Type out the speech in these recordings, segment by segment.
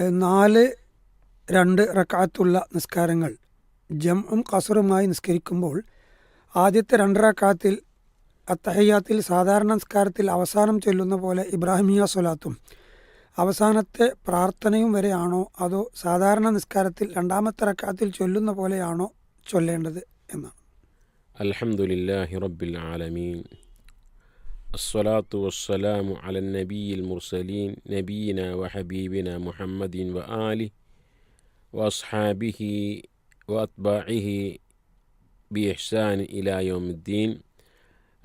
നാല് രണ്ട് റക്കാത്തുള്ള നിസ്കാരങ്ങൾ. ജംഉം കസറുമായി നിസ്കരിക്കുമ്പോൾ ആദ്യത്തെ രണ്ട് റക്കാത്തിൽ അത്തഹയ്യാത്തിൽ സാധാരണ നിസ്കാരത്തിൽ അവസാനം ചൊല്ലുന്ന പോലെ ഇബ്രാഹിമിയ സ്വലാത്തും. അവസാനത്തെ പ്രാർത്ഥനയും വരെയാണോ അതോ സാധാരണ നിസ്കാരത്തിൽ രണ്ടാമത്തെ റക്കാത്തിൽ ചൊല്ലുന്ന പോലെയാണോ ചൊല്ലേണ്ടത് എന്നാണ്. അലഹമുല്ലാ റബ്ബിൽ ആലമീൻ. الصلاة والسلام على النبي المرسلين نبينا وحبيبنا محمد وآله وأصحابه وأتباعه بإحسان إلى يوم الدين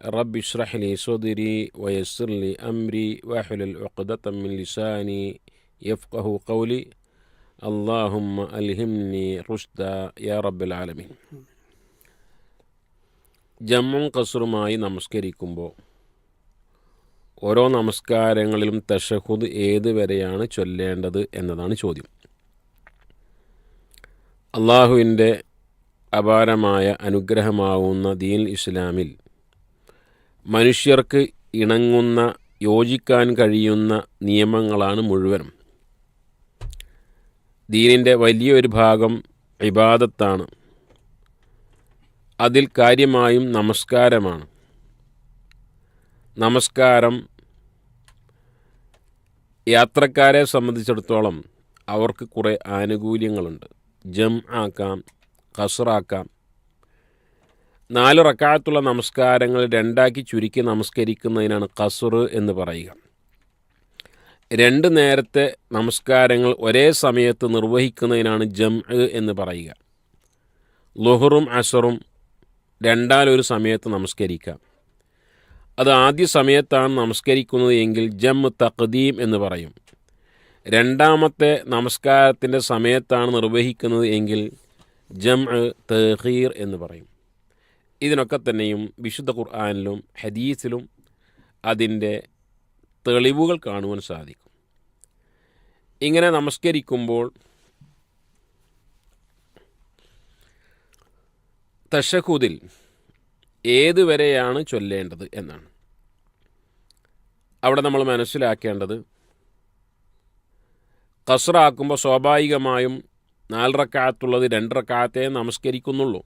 رب اشرح لي صدري ويسر لي أمري واحلل عقدة من لساني يفقه قولي اللهم ألهمني رشدا يا رب العالمين ജമ്മും കസറുമായി നമസ്കരിക്കുമ്പോൾ ഓരോ നമസ്കാരങ്ങളിലും തഷഹുദ് ഏത് വരെയാണ് ചൊല്ലേണ്ടത് എന്നതാണ് ചോദ്യം. അള്ളാഹുവിന്റെ അപാരമായ അനുഗ്രഹമാവുന്ന ദീൻ ഇസ്ലാമിൽ മനുഷ്യർക്ക് ഇണങ്ങുന്ന യോജിക്കാൻ കഴിയുന്ന നിയമങ്ങളാണ് മുഴുവനും. ദീനിന്റെ വലിയൊരു ഭാഗം ഇബാദത്താണ്. അതിൽ കാര്യമായും നമസ്കാരമാണ്. നമസ്കാരം. യാത്രക്കാരെ സംബന്ധിച്ചിടത്തോളം അവർക്ക് കുറേ ആനുകൂല്യങ്ങളുണ്ട്. ജം ആക്കാം കസറാക്കാം നാല് റക്കാഴത്തുള്ള നമസ്കാരങ്ങൾ രണ്ടാക്കി ചുരുക്കി നമസ്കരിക്കുന്നതിനാണ് കസുർ എന്ന് പറയുക. രണ്ട് നേരത്തെ നമസ്കാരങ്ങൾ ഒരേ സമയത്ത് നിർവഹിക്കുന്നതിനാണ് ജം എന്ന് പറയുക. ലുഹറും അസറും രണ്ടാലൊരു സമയത്ത് നമസ്കരിക്കാം. അത് ആദ്യ സമയത്താണ് നമസ്കരിക്കുന്നത് എങ്കിൽ ജം തഖദീം എന്ന് പറയും. രണ്ടാമത്തെ നമസ്കാരത്തിന്റെ സമയത്താണ് നിർവഹിക്കുന്നത് എങ്കിൽ ജം തഹീർ എന്ന് പറയും. ഇതിനൊക്കെ തന്നെയും വിശുദ്ധ ഖുർആാനിലും ഹദീസിലും അതിന്റെ തെളിവുകൾ കാണുവാൻ സാധിക്കും. ഇങ്ങനെ നമസ്കരിക്കുമ്പോൾ തഷഹുദിൽ ഏതുവരെയാണ് ചൊല്ലേണ്ടത് എന്നാണ്. അവിടെ നമ്മൾ മനസ്സിലാക്കേണ്ടത് കസറാക്കുമ്പോൾ സ്വാഭാവികമായും നാല് റക്കാത്തുള്ളത് രണ്ട് നമസ്കരിക്കുന്നുള്ളൂ.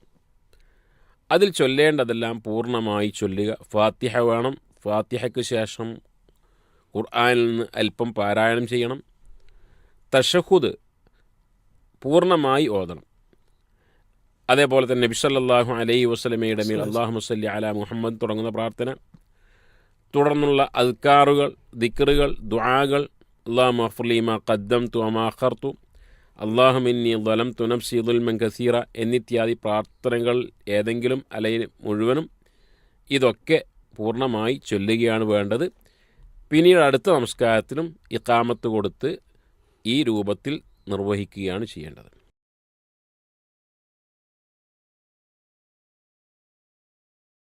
അതിൽ ചൊല്ലേണ്ടതെല്ലാം പൂർണമായി ചൊല്ലുക. ഫാത്തിഹ വേണം. ഫാത്തിഹയ്ക്ക് ശേഷം ഖുർആാനിൽ നിന്ന് അല്പം പാരായണം ചെയ്യണം. തഷഹുദ് പൂർണമായി ഓതണം. അതേപോലെ തന്നെ നബി സല്ലല്ലാഹു അലൈഹി വസല്ലമയുടെ മേൽ അള്ളാഹു മുസല്ലി അല മുഹമ്മദ് തുടങ്ങുന്ന പ്രാർത്ഥന. തുടർന്നുള്ള അൽക്കാറുകൾ ദിക്റുകൾ ദുആകൾ അള്ളാഹു മഫ്ലീമ ഖദ്ദം തു അമാഖർത്തു അള്ളാഹുമിന്നി ദലം തുനം സീദുൽമൻ ഖസീറ എന്നിത്യാദി പ്രാർത്ഥനകൾ ഏതെങ്കിലും അലയിൽ മുഴുവനും ഇതൊക്കെ പൂർണമായി ചൊല്ലുകയാണ് വേണ്ടത്. പിന്നീട് അടുത്ത നമസ്കാരത്തിനും ഇക്കാമത്ത് കൊടുത്ത് ഈ രൂപത്തിൽ നിർവഹിക്കുകയാണ് ചെയ്യേണ്ടത്.